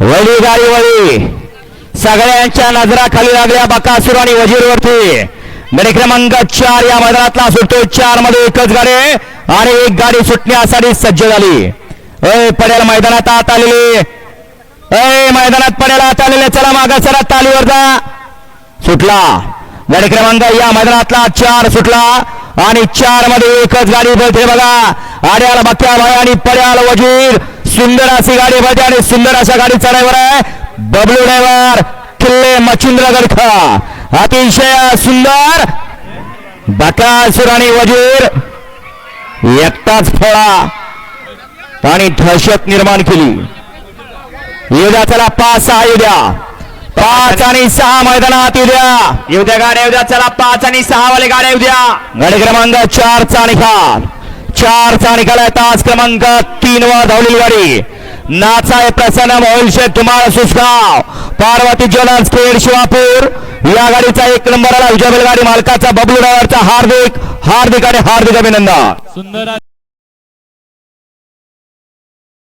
वळी गाडी वळी सगळ्यांच्या नजरा खाली लागल्या बकासूर आणि वजीरवरती. गाडी क्रमांक चार या मैदानातला सुटतो. चारमध्ये एकच गाडी आणि एक गाडी सुटण्यासाठी सज्ज झाली. अय पडेल मैदानात आत आलेली. अय मैदानात पडेल आत आलेले. चला मागा चला तालीवर जा. सुटला. गाडी क्रमांक या मैदानातला चार सुटला आणि चारमध्ये एकच गाडी बोलते बघा. आड्याला बक्या भाई आणि पड्याला वजीर. सुंदर अशी गाडी बोलते आणि सुंदर अशा गाडी चढायवर आहे. बबलू ड्रायव्हर किल्ले मच्छिंद्र गडखा अतिशय सुंदर. बकासूर आणि वजीर. एकटाच फळा. आणि दहशत निर्माण केली. येऊ चला पाच सहा येऊ द्या. पाच आणि सहा मैदानात येऊ द्या. येऊ द्या गाड्या येऊ द्या चला पाच आणि सहा वाले गाड्या येऊ द्या. गाडी क्रमांक चार चा निकाल चार चा निकाल आहे. तास क्रमांक तीन वर धावलेली गाडी. नाचाय प्रसन्न मोहिल शेठ तुम्हाला सुसगाव पार्वती ज्वेलर्स खेड शिवापूर. या गाडीचा एक नंबर आला. विजय बैलगाडी मालकाचा बबलू ड्रायव्हरचा हार्दिक हार्दिक आणि हार्दिक अभिनंदन. सुंदर